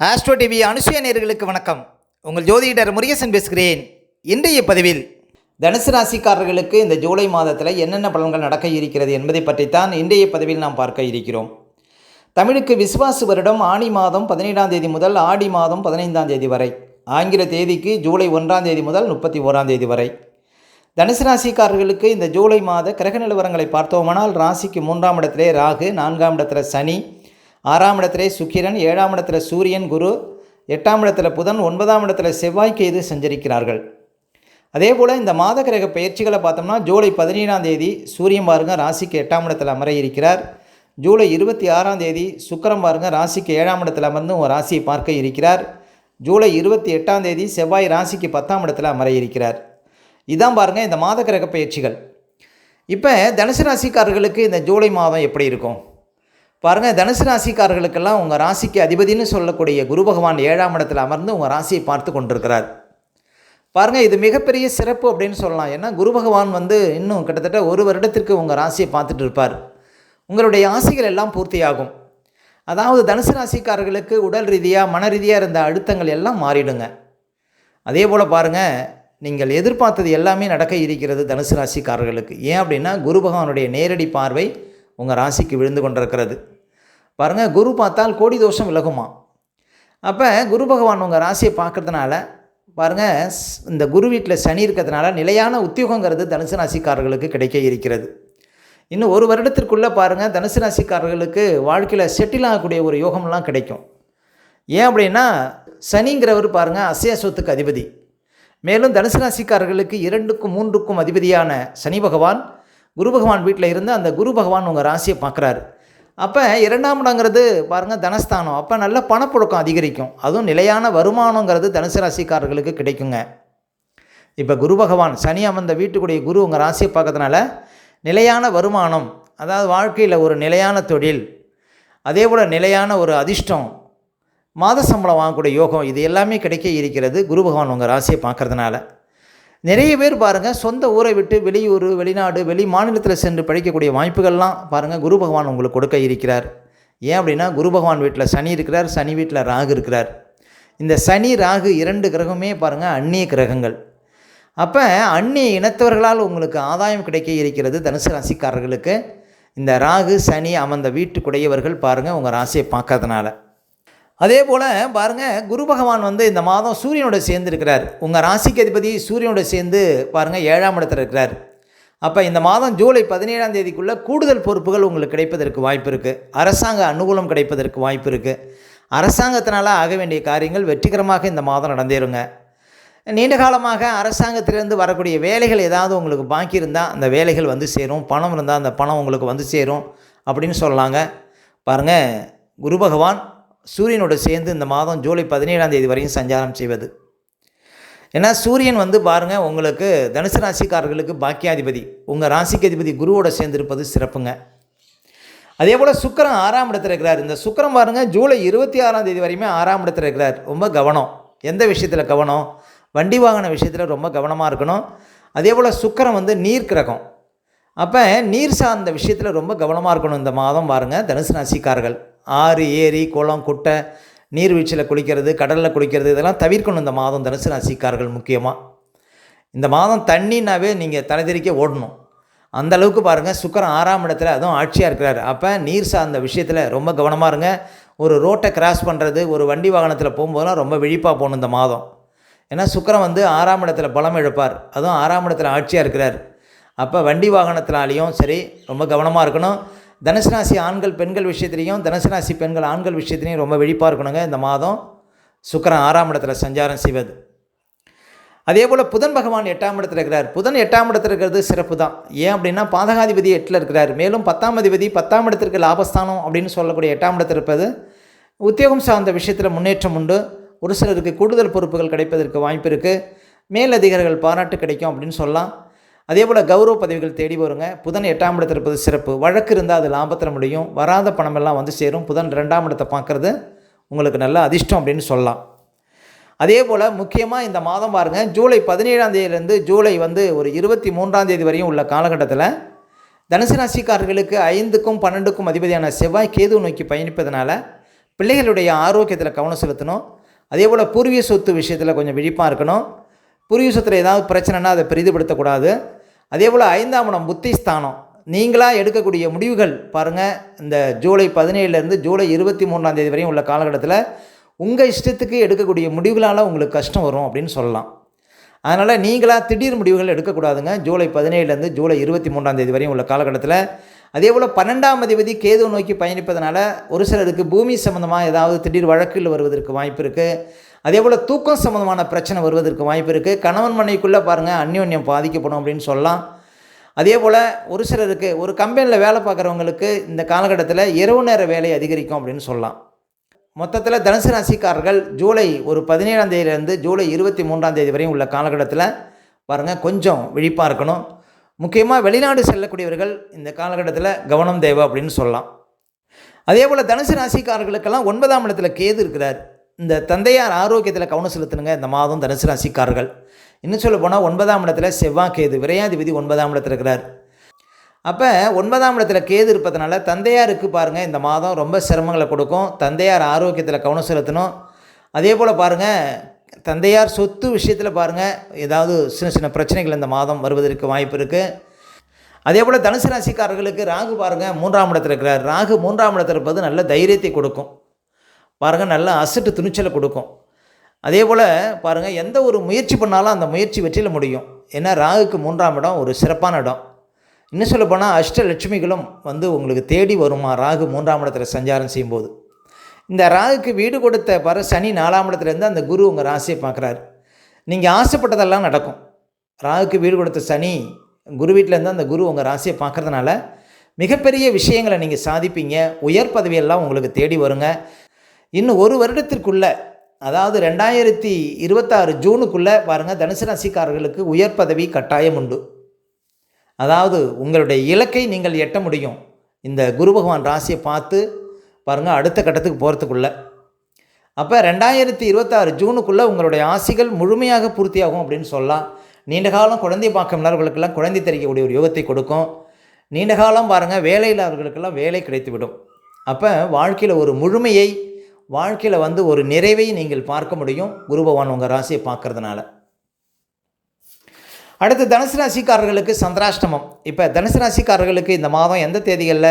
Astro TV அனுசூய நேர்களுக்கு வணக்கம். உங்கள் ஜோதிடர் முருகேசன் பேசுகிறேன். இன்றைய பதிவில் தனுசு ராசிக்காரர்களுக்கு இந்த ஜூலை மாதத்தில் என்னென்ன பலன்கள் நடக்க இருக்கிறது என்பதை பற்றித்தான் இன்றைய பதிவில் நாம் பார்க்க இருக்கிறோம். தமிழுக்கு விசுவாசு வருடம் ஆணி மாதம் பதினேழாம் தேதி முதல் ஆடி மாதம் பதினைந்தாம் தேதி வரை. ஆங்கில தேதிக்கு ஜூலை ஒன்றாம் தேதி முதல் முப்பத்தி ஓராம் தேதி வரை. தனுசு ராசிக்காரர்களுக்கு இந்த ஜூலை மாத கிரக நிலவரங்களை பார்த்தோமானால் ராசிக்கு மூன்றாம் இடத்திலே ராகு நான்காம் இடத்துல சனி ஆறாம் இடத்துல சுக்கிரன் ஏழாம் இடத்துல சூரியன் குரு எட்டாம் இடத்துல புதன் ஒன்பதாம் இடத்துல செவ்வாய் கேது சஞ்சரிக்கிறார்கள். அதே போல் இந்த மாத கிரக பயிற்சிகளை பார்த்தோம்னா ஜூலை பதினேழாம் தேதி சூரியன் பாருங்க ராசிக்கு எட்டாம் இடத்துல அமர இருக்கிறார் ஜூலை இருபத்தி ஆறாம் தேதி சுக்கரம் பாருங்க ராசிக்கு ஏழாம் இடத்துல அமர்ந்து ஒரு ராசியை பார்க்க இருக்கிறார். ஜூலை இருபத்தி எட்டாம் தேதி செவ்வாய் ராசிக்கு பத்தாம் இடத்துல அமர இருக்கிறார் இதான் பாருங்க இந்த மாத கிரக பயிற்சிகள். இப்போ தனுசு ராசிக்காரர்களுக்கு இந்த ஜூலை மாதம் எப்படி இருக்கும்? பாருங்கள் தனுசு ராசிக்காரர்களுக்கெல்லாம் உங்கள் ராசிக்கு அதிபதினு சொல்லக்கூடிய குரு பகவான் ஏழாம் இடத்தில் அமர்ந்து உங்கள் ராசியை பார்த்து கொண்டிருக்கிறார். பாருங்கள் இது மிகப்பெரிய சிறப்பு அப்படின்னு சொல்லலாம். ஏன்னா குரு பகவான் வந்து இன்னும் கிட்டத்தட்ட ஒரு வருடத்திற்கு உங்கள் ராசியை பார்த்துட்டு இருப்பார். உங்களுடைய ஆசைகள் எல்லாம் பூர்த்தியாகும். அதாவது தனுசு ராசிக்காரர்களுக்கு உடல் ரீதியாக மன ரீதியாக இருந்த அழுத்தங்கள் எல்லாம் மாறிடுங்க. அதே போல் பாருங்கள் நீங்கள் எதிர்பார்த்தது எல்லாமே நடக்க இருக்கிறது தனுசு ராசிக்காரர்களுக்கு. ஏன் அப்படின்னா குரு பகவானுடைய நேரடி பார்வை உங்கள் ராசிக்கு விழுந்து கொண்டிருக்கிறது. பாருங்கள் குரு பார்த்தால் கோடி தோஷம் விலகுமா? அப்போ குரு பகவான் உங்கள் ராசியை பார்க்கறதுனால பாருங்கள் ஸ்- இந்த குரு வீட்டில் சனி இருக்கிறதுனால நிலையான உத்தியோகங்கிறது தனுசு ராசிக்காரர்களுக்கு கிடைக்க இருக்கிறது. இன்னும் ஒரு வருடத்திற்குள்ளே பாருங்கள் தனுசு ராசிக்காரர்களுக்கு வாழ்க்கையில் செட்டில் ஆகக்கூடிய ஒரு யோகம்லாம் கிடைக்கும். ஏன் அப்படின்னா சனிங்கிறவர் பாருங்கள் அசைய சொத்துக்கு அதிபதி. மேலும் தனுசு ராசிக்காரர்களுக்கு இரண்டுக்கும் மூன்றுக்கும் அதிபதியான சனி பகவான் குரு பகவான் வீட்டில் இருந்து அந்த குரு பகவான் உங்கள் ராசியை பார்க்குறாரு. அப்போ இரண்டாம் இடங்கிறது பாருங்கள் தனஸ்தானம். அப்போ நல்ல பணப்புழக்கம் அதிகரிக்கும். அதுவும் நிலையான வருமானங்கிறது தனுசு ராசிக்காரர்களுக்கு கிடைக்குங்க. இப்போ குரு பகவான் சனி அமர்ந்த வீட்டுக்குடைய குரு உங்கள் ராசியை பார்க்கறதுனால நிலையான வருமானம் அதாவது வாழ்க்கையில் ஒரு நிலையான தொழில் அதே போல் நிலையான ஒரு அதிர்ஷ்டம் மாத சம்பளம் வாங்கக்கூடிய யோகம் இது எல்லாமே கிடைக்க இருக்கிறது குரு பகவான் உங்கள் ராசியை பார்க்கறதுனால. நிறைய பேர் பாருங்கள் சொந்த ஊரை விட்டு வெளியூர் வெளிநாடு வெளி மாநிலத்தில் சென்று படிக்கக்கூடிய வாய்ப்புகள்லாம் பாருங்கள் குரு பகவான் உங்களுக்கு கொடுக்க இருக்கிறார். ஏன் அப்படின்னா குரு பகவான் வீட்டில் சனி இருக்கிறார் சனி வீட்டில் ராகு இருக்கிறார். இந்த சனி ராகு இரண்டு கிரகமே பாருங்கள் அந்நிய கிரகங்கள். அப்போ அந்நிய இனத்தவர்களால் உங்களுக்கு ஆதாயம் கிடைக்க இருக்கிறது தனுசு ராசிக்காரர்களுக்கு. இந்த ராகு சனி அமர்ந்த வீட்டுக்குடையவர்கள் பாருங்கள் உங்கள் ராசியை பார்க்கறதுனால அதே போல் பாருங்கள் குரு பகவான் வந்து இந்த மாதம் சூரியனோட சேர்ந்து இருக்கிறார் உங்கள் ராசிக்கு அதிபதி சூரியனோட சேர்ந்து பாருங்கள் ஏழாம் இடத்துல இருக்கிறார். அப்போ இந்த மாதம் ஜூலை பதினேழாம் தேதிக்குள்ளே கூடுதல் பொறுப்புகள் உங்களுக்கு கிடைப்பதற்கு வாய்ப்பு இருக்குது அரசாங்க அனுகூலம் கிடைப்பதற்கு வாய்ப்பு இருக்குது அரசாங்கத்தினால ஆக வேண்டிய காரியங்கள் வெற்றிகரமாக இந்த மாதம் நடந்தேருங்க நீண்ட காலமாக அரசாங்கத்திலிருந்து வரக்கூடிய வேலைகள் ஏதாவது உங்களுக்கு பாக்கி இருந்தால் அந்த வேலைகள் வந்து சேரும். பணம் இருந்தால் அந்த பணம் உங்களுக்கு வந்து சேரும். அப்படின்னு சொல்லலாங்க. பாருங்கள் குரு பகவான் சூரியனோட சேர்ந்து இந்த மாதம் ஜூலை பதினேழாம் தேதி வரையும் சஞ்சாரம் செய்வது. ஏன்னா சூரியன் வந்து பாருங்கள் உங்களுக்கு தனுசு ராசிக்காரர்களுக்கு பாக்கியாதிபதி. உங்கள் ராசிக்கு அதிபதி குருவோட சேர்ந்திருப்பது சிறப்புங்க. அதே போல் சுக்கரன் ஆறாம் இடத்துல இருக்கிறார். இந்த சுக்கிரன் பாருங்க ஜூலை இருபத்தி ஆறாம் தேதி வரையுமே ஆறாம் இடத்துல இருக்கிறார். ரொம்ப கவனம். எந்த விஷயத்தில் கவனம்? வண்டி வாகன விஷயத்தில் ரொம்ப கவனமாக இருக்கணும். அதே போல் சுக்கரம் வந்து நீர் கிரகம். அப்போ நீர் சார்ந்த விஷயத்தில் ரொம்ப கவனமாக இருக்கணும் இந்த மாதம் பாருங்கள் தனுசு ராசிக்காரர்கள். ஆறு ஏரி குளம் குட்டை நீர்வீழ்ச்சியில் குளிக்கிறது கடலில் குளிக்கிறது இதெல்லாம் தவிர்க்கணும் இந்த மாதம் தனுசு ராசிக்காரர்கள் முக்கியமாக இந்த மாதம் தண்ணினாவே நீங்கள் தலைதெறிக்க ஓடணும். அந்த அளவுக்கு பாருங்கள் சுக்கரம் ஆறாம் இடத்துல அதுவும் ஆட்சியாக இருக்கிறார். அப்போ நீர் சார்ந்த விஷயத்தில் ரொம்ப கவனமாக இருங்க. ஒரு ரோட்டை கிராஸ் பண்ணுறது ஒரு வண்டி வாகனத்தில் போகும்போதெல்லாம் ரொம்ப விழிப்பாக போகணும் இந்த மாதம். ஏன்னா சுக்கரம் வந்து ஆறாம் இடத்துல பலம் இழப்பார். அதுவும் ஆறாம் இடத்துல ஆட்சியாக இருக்கிறார். அப்போ வண்டி வாகனத்தினாலேயும் சரி ரொம்ப கவனமாக இருக்கணும். தனுசு ராசி ஆண்கள் பெண்கள் விஷயத்துலையும் தனுசு ராசி பெண்கள் ஆண்கள் விஷயத்துலையும் ரொம்ப விழிப்பாக இருக்கணுங்க இந்த மாதம். சுக்கரன் ஆறாம் இடத்துல சஞ்சாரம் செய்வது. அதே போல் புதன் பகவான் எட்டாம் இடத்துல இருக்கிறார். புதன் எட்டாம் இடத்துல இருக்கிறது சிறப்பு தான். ஏன் அப்படின்னா பாதகாதிபதி எட்டில் இருக்கிறார். மேலும் பத்தாம் அதிபதி பத்தாம் இடத்திற்கு லாபஸ்தானம் அப்படின்னு சொல்லக்கூடிய எட்டாம் இடத்தில் இருப்பது உத்தியோகம் சார்ந்த விஷயத்தில் முன்னேற்றம் உண்டு. ஒரு சிலருக்கு கூடுதல் பொறுப்புகள் கிடைப்பதற்கு வாய்ப்பு இருக்குது மேலதிகாரிகள் பாராட்டு கிடைக்கும் அப்படின்னு சொல்லலாம். அதே போல் கௌரவ பதவிகள் தேடி வருங்க. புதன் எட்டாம் இடத்தில் இருப்பது சிறப்பு. வழக்கு இருந்தால் அது லாபத்தில் முடியும். வராத பணமெல்லாம் வந்து சேரும். புதன் ரெண்டாம் இடத்தை பார்க்குறது உங்களுக்கு நல்ல அதிர்ஷ்டம் அப்படின்னு சொல்லலாம். அதே போல் முக்கியமாக இந்த மாதம் பாருங்கள் ஜூலை பதினேழாம் தேதியிலேருந்து ஜூலை வந்து ஒரு இருபத்தி மூன்றாம் தேதி வரையும் உள்ள காலகட்டத்தில் தனுசு ராசிக்காரர்களுக்கு ஐந்துக்கும் பன்னெண்டுக்கும் அதிபதியான செவ்வாய் கேது நோக்கி பயணிப்பதனால பிள்ளைகளுடைய ஆரோக்கியத்தில் கவனம் செலுத்தணும். அதே போல் பூர்வீக சொத்து விஷயத்தில் கொஞ்சம் விழிப்பாக இருக்கணும். பூர்வீக சொத்தில் ஏதாவது பிரச்சனைனா அதை பெரிதுபடுத்தக்கூடாது. அதே போல் ஐந்தாம் இடம் புத்தி ஸ்தானம் நீங்களாக எடுக்கக்கூடிய முடிவுகள் பாருங்கள் இந்த ஜூலை பதினேழுலேருந்து ஜூலை இருபத்தி மூணாம் தேதி வரையும் உள்ள காலகட்டத்தில் உங்கள் இஷ்டத்துக்கு எடுக்கக்கூடிய முடிவுகளால் உங்களுக்கு கஷ்டம் வரும் அப்படின்னு சொல்லலாம். அதனால் நீங்களாக திடீர் முடிவுகள் எடுக்கக்கூடாதுங்க. ஜூலை பதினேழுலேருந்து ஜூலை இருபத்தி மூன்றாம் தேதி வரையும் உள்ள காலகட்டத்தில் அதே போல் பன்னெண்டாம் அதிபதி கேது நோக்கி பயணிப்பதனால ஒரு சிலருக்கு பூமி சம்மந்தமாக ஏதாவது திடீர் வழக்கில் வருவதற்கு வாய்ப்பு இருக்குது அதே போல் தூக்கம் சம்மந்தமான பிரச்சனை வருவதற்கு வாய்ப்பு இருக்குது கணவன் மனைக்குள்ளே பாருங்கள் அந்யோன்யம் பாதிக்கப்படும் அப்படின்னு சொல்லலாம். அதே போல் ஒரு சிலருக்கு ஒரு கம்பெனியில் வேலை பார்க்குறவங்களுக்கு இந்த காலகட்டத்தில் இரவு நேர வேலை அதிகரிக்கும் அப்படின்னு சொல்லலாம். மொத்தத்தில் தனுசு ராசிக்காரர்கள் ஜூலை ஒரு பதினேழாம் தேதியிலேருந்து ஜூலை இருபத்தி மூன்றாம் தேதி வரையும் உள்ள காலகட்டத்தில் பாருங்கள் கொஞ்சம் விழிப்பாக இருக்கணும். முக்கியமாக வெளிநாடு செல்லக்கூடியவர்கள் இந்த காலகட்டத்தில் கவனம் தேவை அப்படின்னு சொல்லலாம். அதே போல் தனுசு ராசிக்காரர்களுக்கெல்லாம் ஒன்பதாம் இடத்துல கேது இருக்கிறார். இந்த தந்தையார் ஆரோக்கியத்தில் கவனம் செலுத்தணுங்க இந்த மாதம் தனுசு ராசிக்காரர்கள். இன்னும் சொல்ல போனால் ஒன்பதாம் இடத்துல செவ்வாய் கேது விரையாதிபதி ஒன்பதாம் இடத்துல இருக்கிறார். அப்போ ஒன்பதாம் இடத்துல கேது இருப்பதனால தந்தையாருக்கு பாருங்கள் இந்த மாதம் ரொம்ப சிரமங்களை கொடுக்கும். தந்தையார் ஆரோக்கியத்தில் கவனம் செலுத்தணும். அதே போல் பாருங்கள் தந்தையார் சொத்து விஷயத்தில் பாருங்கள் ஏதாவது சின்ன சின்ன பிரச்சனைகள் இந்த மாதம் வருவதற்கு வாய்ப்பு இருக்குது அதே போல் தனுசு ராசிக்காரர்களுக்கு ராகு பாருங்கள் மூன்றாம் இடத்துல இருக்கிறார். ராகு மூன்றாம் இடத்துல இருப்பது நல்ல தைரியத்தை கொடுக்கும். பாருங்கள் நல்ல அசட்டு துணிச்சலை கொடுக்கும். அதே போல் பாருங்கள் எந்த ஒரு முயற்சி பண்ணாலும் அந்த முயற்சி வெற்றியில் முடியும். ஏன்னா ராகுக்கு மூன்றாம் இடம் ஒரு சிறப்பான இடம். இன்னும் சொல்லப்போனால் அஷ்டலட்சுமிகளும் வந்து உங்களுக்கு தேடி வருமா ராகு மூன்றாம் இடத்துல சஞ்சாரம் செய்யும்போது? இந்த ராகுக்கு வீடு கொடுத்த பர சனி நாலாம் இடத்துலேருந்து அந்த குரு உங்கள் ராசியை பார்க்குறாரு. நீங்கள் ஆசைப்பட்டதெல்லாம் நடக்கும். ராகுக்கு வீடு கொடுத்த சனி குரு வீட்டிலேருந்து அந்த குரு உங்கள் ராசியை பார்க்குறதுனால மிகப்பெரிய விஷயங்களை நீங்கள் சாதிப்பீங்க. உயர் பதவியெல்லாம் உங்களுக்கு தேடி வருங்க. இன்னும் ஒரு வருடத்திற்குள்ளே அதாவது ரெண்டாயிரத்தி இருபத்தாறு ஜூனுக்குள்ளே பாருங்கள் தனுசு ராசிக்காரர்களுக்கு உயர் பதவி கட்டாயம் உண்டு. அதாவது உங்களுடைய இலக்கை நீங்கள் எட்ட முடியும். இந்த குரு பகவான் ராசியை பார்த்து பாருங்கள் அடுத்த கட்டத்துக்கு போகிறதுக்குள்ள அப்போ ரெண்டாயிரத்தி இருபத்தாறு ஜூனுக்குள்ளே உங்களுடைய ஆசைகள் முழுமையாக பூர்த்தியாகும் அப்படின்னு சொல்லலாம். நீண்ட காலம் குழந்தை பார்க்க குழந்தை தெரிக்கக்கூடிய ஒரு யோகத்தை கொடுக்கும். நீண்ட காலம் பாருங்கள் வேலையில்லாதவர்களுக்கெல்லாம் வேலை கிடைத்துவிடும். அப்போ வாழ்க்கையில் ஒரு முழுமையை வாழ்க்கையில் வந்து ஒரு நிறைவை நீங்கள் பார்க்க முடியும். குரு பகவான் உங்கள் ராசியை பார்க்கறதுனால. அடுத்து தனுசு ராசிக்காரர்களுக்கு சந்திராஷ்டமம். இப்போ தனுசு ராசிக்காரர்களுக்கு இந்த மாதம் எந்த தேதிகளில்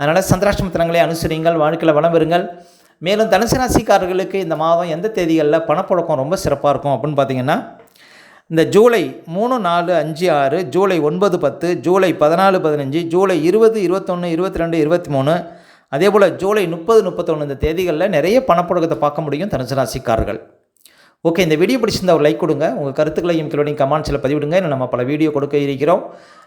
அதனால் சந்திராஷ்டம தினங்களை அனுசரிங்கள் வாழ்க்கையில் வளம் பெறுங்கள். மேலும் தனுசு ராசிக்காரர்களுக்கு இந்த மாதம் எந்த தேதிகளில் பணப்புழக்கம் ரொம்ப சிறப்பாக இருக்கும் அப்படின்னு பார்த்தீங்கன்னா இந்த ஜூலை மூணு நாலு அஞ்சு ஆறு ஜூலை ஒன்பது பத்து ஜூலை பதினாலு பதினஞ்சு ஜூலை இருபது இருபத்தொன்று இருபத்தி ரெண்டு இருபத்தி மூணு அதே போல் ஜூலை முப்பது முப்பத்தொன்று இந்த தேதிகளில் நிறைய பணப்புழக்கத்தை பார்க்க முடியும் தனுசு ராசிக்காரர்கள். ஓகே இந்த வீடியோ பிடிச்சிருந்தா ஒரு லைக் கொடுங்க. உங்கள் கருத்துக்களையும் கிளோடையும் கமெண்ட்ஸில் பதிவிடுங்க. இன்னும் நம்ம பல வீடியோ கொடுக்க இருக்கிறோம்.